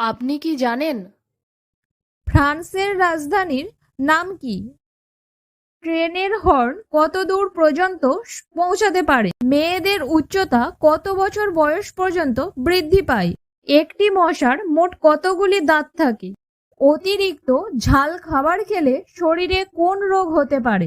আপনি কি জানেন? ফ্রান্সের রাজধানীর নাম কি? ট্রেনের হর্ন কত দূর পর্যন্ত পৌঁছাতে পারে? মেয়েদের উচ্চতা কত বছর বয়স পর্যন্ত বৃদ্ধি পায়? একটি মশার মোট কতগুলি দাঁত থাকে? অতিরিক্ত ঝাল খাবার খেলে শরীরে কোন রোগ হতে পারে?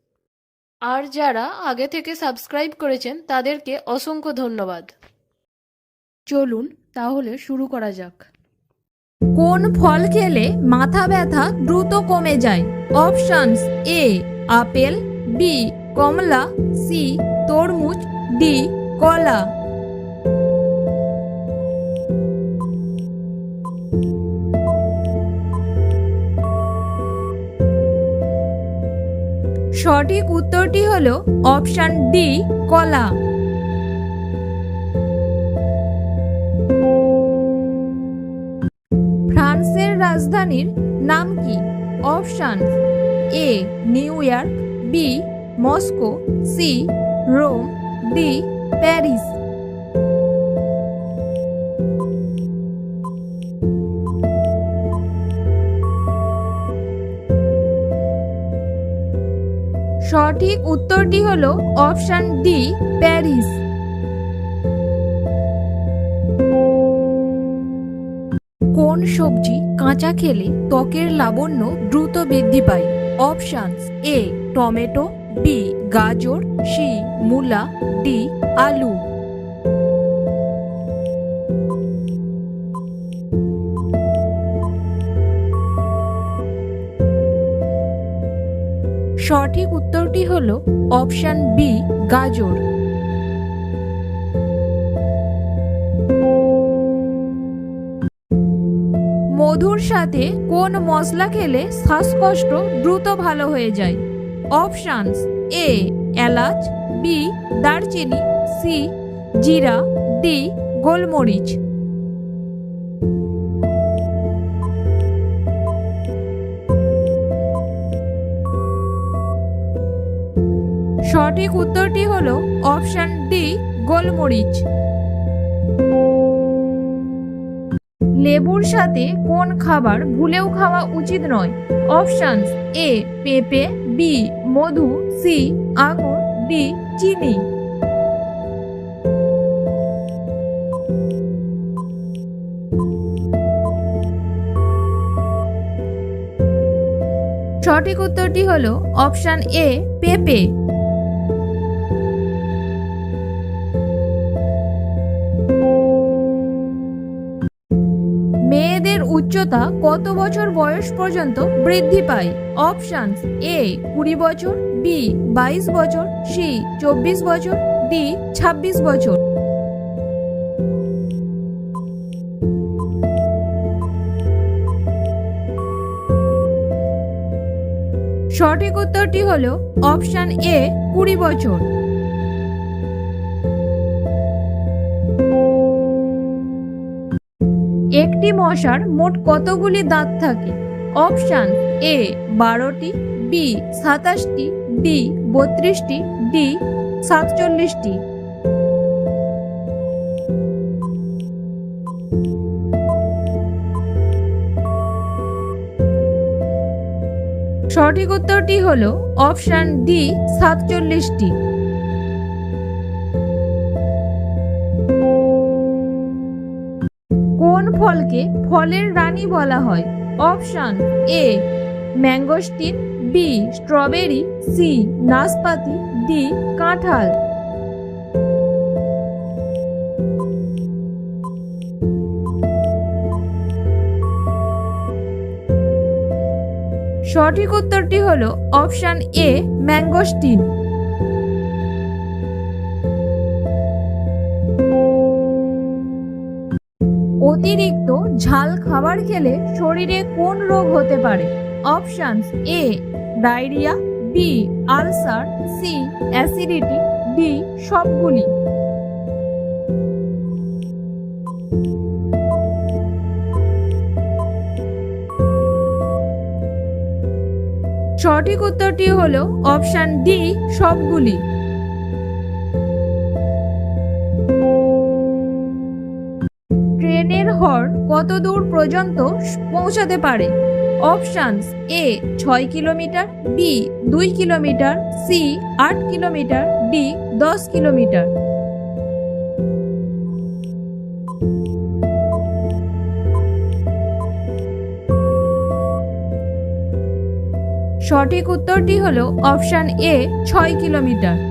আর যারা আগে থেকে সাবস্ক্রাইব করেছেন, তাদেরকে অসংখ্য ধন্যবাদ। চলুন তাহলে শুরু করা যাক। কোন ফল খেলে মাথা ব্যথা দ্রুত কমে যায়? অপশনস এ, আপেল, বি, কমলা, সি, তরমুজ, ডি, কলা। সঠিক উত্তরটি হল অপশান ডি, কলা। ফ্রান্সের রাজধানীর নাম কি? Option A, New York, B, Moscow, C, Rome, D, Paris. সঠিক উত্তরটি হলো অপশান ডি প্যারিস। কোন সবজি কাঁচা খেলে ত্বকের লাবণ্য দ্রুত বৃদ্ধি পায়? অপশানস এ টমেটো বি গাজর সি মূলা ডি আলু। সঠিক উত্তরটি হল অপশন বি গাজর। মধুর সাথে কোন মশলা খেলে শ্বাসকষ্ট দ্রুত ভালো হয়ে যায়? অপশনস এ এলাচ বি দারচিনি সি জিরা ডি গোলমরিচ। সঠিক উত্তরটি হলো অপশন ডি, গোলমরিচ। লেবুর সাথে কোন খাবার ভুলেও খাওয়া উচিত নয়? অপশনস এ, পেঁপে, বি, মধু, সি, আঙুর, ডি, চিনি। সঠিক উত্তরটি হলো অপশান এ, পেঁপে। উচ্চতা কত বছর বয়স পর্যন্ত বৃদ্ধি পায়? অপশনস এ কুড়ি বছর বি বাইশ বছর সি চব্বিশ বছর ডি ছাব্বিশ বছর। সঠিক উত্তরটি হল অপশন এ কুড়ি বছর। একটি মশার মোট কতগুলি দাঁত থাকে? অপশান এ, বারোটি, বি, সাতাশটি ডি বত্রিশটি, ডি, সাতচল্লিশটি। সঠিক উত্তরটি হল অপশান ডি, সাতচল্লিশটি। ফলকে ফলের রানী বলা হয়। Option A, mangosteen, B, strawberry, C, নাশপাতি, ডি, কাঁঠাল। সঠিক উত্তরটি হলো অপশান এ, ম্যাঙ্গোস্টিন। খাবার খেলে শরীরে কোন রোগ হতে পারে? Options A diarrhoea B ulcer C acidity D সবগুলি। সঠিক উত্তরটি হলো অপশান ডি সবগুলি। হর্ন কত দূর পর্যন্ত পৌঁছাতে পারে? অপশনস এ ছয় কিলোমিটার বি দুই কিলোমিটার সি আট কিলোমিটার ডি দশ কিলোমিটার। সঠিক উত্তরটি হলো অপশান এ ছয় কিলোমিটার।